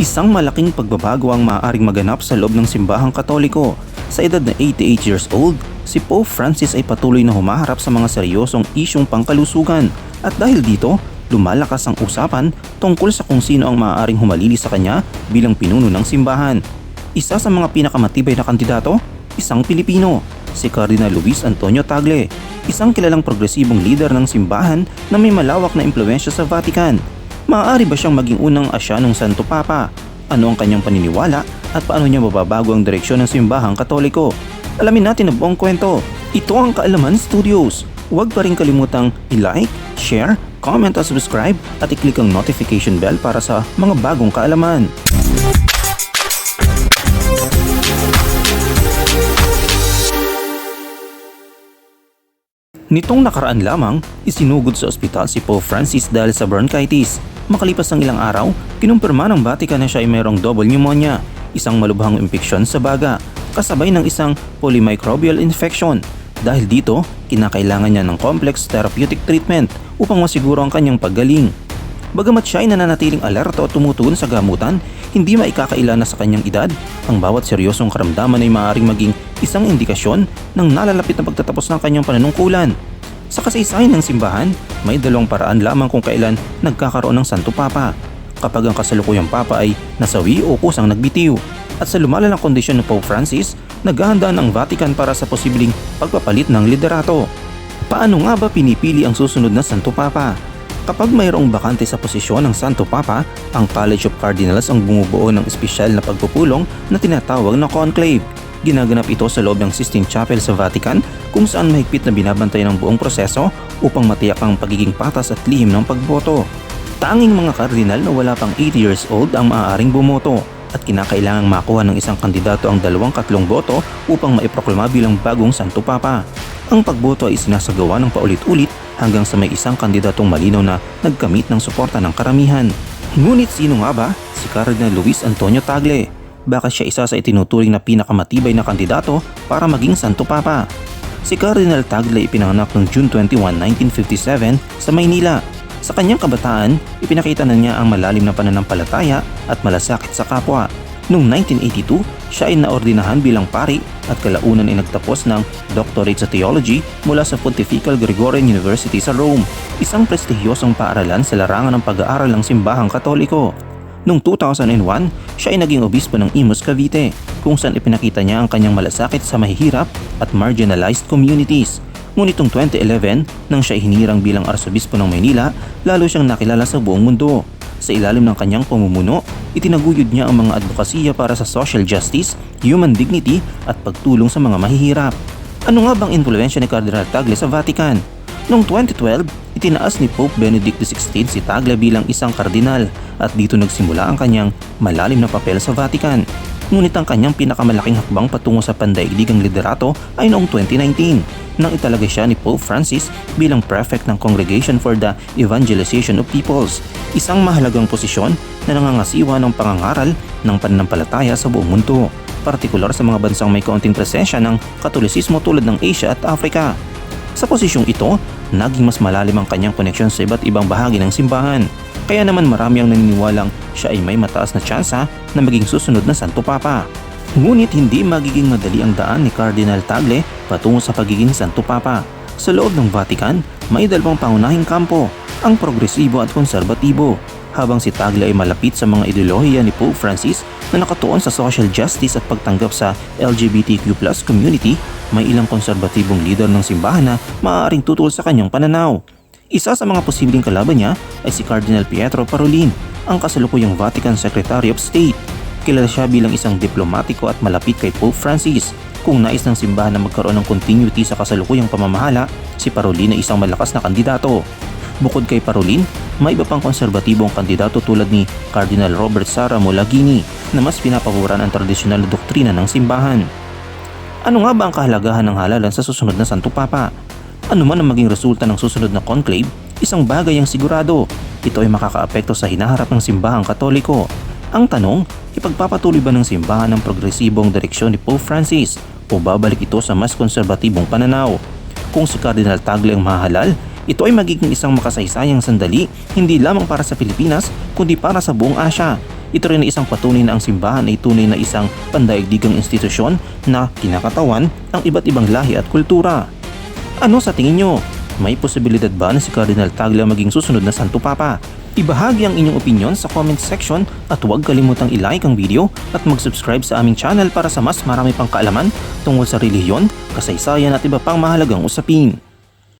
Isang malaking pagbabago ang maaaring maganap sa loob ng simbahang katoliko. Sa edad na 88 years old, si Pope Francis ay patuloy na humaharap sa mga seryosong isyong pangkalusugan at dahil dito, lumalakas ang usapan tungkol sa kung sino ang maaaring humalili sa kanya bilang pinuno ng simbahan. Isa sa mga pinakamatibay na kandidato, isang Pilipino, si Cardinal Luis Antonio Tagle, isang kilalang progresibong leader ng simbahan na may malawak na impluensya sa Vatican. Maaari ba siyang maging unang asyanong Santo Papa? Ano ang kanyang paniniwala at paano niya mababago ang direksyon ng simbahang katoliko? Alamin natin ang buong kwento. Ito ang Kaalaman Studios. Huwag pa rin kalimutang i-like, share, comment at subscribe at i-click ang notification bell para sa mga bagong kaalaman. Nitong nakaraan lamang, isinugod sa ospital si Pope Francis dahil sa bronchitis. Makalipas ng ilang araw, kinumpirma ng Vatican na siya ay mayroong double pneumonia, isang malubhang impeksyon sa baga, kasabay ng isang polymicrobial infection. Dahil dito, kinakailangan niya ng complex therapeutic treatment upang masiguro ang kanyang paggaling. Bagamat siya ay nananatiling alerto at tumutugon sa gamutan, hindi maikakaila na sa kanyang edad, ang bawat seryosong karamdaman ay maaaring maging isang indikasyon ng nalalapit na pagtatapos ng kanyang pananungkulan. Sa kasaysayan ng simbahan, may dalawang paraan lamang kung kailan nagkakaroon ng Santo Papa. Kapag ang kasalukuyang Papa ay nasawi o kusang nagbitiw. At sa lumalalang kondisyon ng Pope Francis, naghahanda ng Vatican para sa posibleng pagpapalit ng liderato. Paano nga ba pinipili ang susunod na Santo Papa? Kapag mayroong bakante sa posisyon ng Santo Papa, ang College of Cardinals ang bumubuo ng espesyal na pagpupulong na tinatawag na conclave. Ginaganap ito sa loob ng Sistine Chapel sa Vatican kung saan mahigpit na binabantay ng buong proseso upang matiyak ang pagiging patas at lihim ng pagboto. Tanging mga kardinal na wala pang 80 years old ang maaaring bumoto at kinakailangang makuha ng isang kandidato ang dalawang katlong boto upang maiproklama bilang bagong Santo Papa. Ang pagboto ay sinasagawa ng paulit-ulit hanggang sa may isang kandidatong malinaw na nagkamit ng suporta ng karamihan. Ngunit sino nga ba? Si Cardinal Luis Antonio Tagle. Baka siya isa sa itinuturing na pinakamatibay na kandidato para maging Santo Papa. Si Cardinal Tagle ipinanganak noong June 21, 1957 sa Maynila. Sa kanyang kabataan, ipinakita na niya ang malalim na pananampalataya at malasakit sa kapwa. Noong 1982, siya ay naordinahan bilang pari at kalaunan ay nagtapos ng doctorate sa theology mula sa Pontifical Gregorian University sa Rome, isang prestihiyosong paaralan sa larangan ng pag-aaral ng simbahang katoliko. Noong 2001, siya ay naging obispo ng Imus Cavite kung saan ipinakita niya ang kanyang malasakit sa mahihirap at marginalized communities. Ngunit noong 2011, nang siya hinirang bilang arsobispo ng Maynila, lalo siyang nakilala sa buong mundo. Sa ilalim ng kanyang pamumuno, itinaguyod niya ang mga advokasya para sa social justice, human dignity at pagtulong sa mga mahihirap. Ano nga bang impluensya ni Cardinal Tagle sa Vatican? Noong 2012, itinaas ni Pope Benedict XVI si Tagle bilang isang kardinal at dito nagsimula ang kanyang malalim na papel sa Vatican. Ngunit ang kanyang pinakamalaking hakbang patungo sa pandaigdigang liderato ay noong 2019 nang italaga siya ni Pope Francis bilang prefect ng Congregation for the Evangelization of Peoples, isang mahalagang posisyon na nangangasiwa ng pangangaral ng pananampalataya sa buong mundo, partikular sa mga bansang may kaunting presensya ng katolisismo tulad ng Asia at Africa. Sa posisyong ito, naging mas malalim ang kanyang koneksyon sa iba't ibang bahagi ng simbahan. Kaya naman marami ang naniniwalang siya ay may mataas na tsansa na maging susunod na Santo Papa. Ngunit hindi magiging madali ang daan ni Cardinal Tagle patungo sa pagiging Santo Papa. Sa loob ng Vatican, may dalawang pangunahing kampo, ang progresibo at konserbatibo. Habang si Tagle ay malapit sa mga ideolohiya ni Pope Francis na nakatuon sa social justice at pagtanggap sa LGBTQ plus community, may ilang konserbatibong leader ng simbahan na maaaring tutol sa kanyang pananaw. Isa sa mga posibleng kalaban niya ay si Cardinal Pietro Parolin, ang kasalukuyang Vatican Secretary of State. Kilala siya bilang isang diplomatiko at malapit kay Pope Francis. Kung nais ng simbahan na magkaroon ng continuity sa kasalukuyang pamamahala, si Parolin ay isang malakas na kandidato. Bukod kay Parolin, may iba pang konserbatibong kandidato tulad ni Cardinal Robert Sara Molagini na mas pinapaboran ang tradisyonal na doktrina ng simbahan. Ano nga ba ang kahalagahan ng halalan sa susunod na Santo Papa? Ano man ang maging resulta ng susunod na conclave, isang bagay ang sigurado. Ito ay makakaapekto sa hinaharap ng simbahang katoliko. Ang tanong, ipagpapatuloy ba ng simbahan ang progresibong direksyon ni Pope Francis o babalik ito sa mas konserbatibong pananaw? Kung si Cardinal Tagle ang mahalal, ito ay magiging isang makasaysayang sandali hindi lamang para sa Pilipinas kundi para sa buong Asya. ito rin ay isang patunay na ang simbahan ay tunay na isang pandaigdigang institusyon na kinakatawan ang iba't ibang lahi at kultura. Ano sa tingin nyo? May posibilidad ba na si Cardinal Tagle maging susunod na Santo Papa? Ibahagi ang inyong opinion sa comment section at huwag kalimutang i-like ang video at mag-subscribe sa aming channel para sa mas marami pang kaalaman tungkol sa relihiyon, kasaysayan at iba pang mahalagang usapin.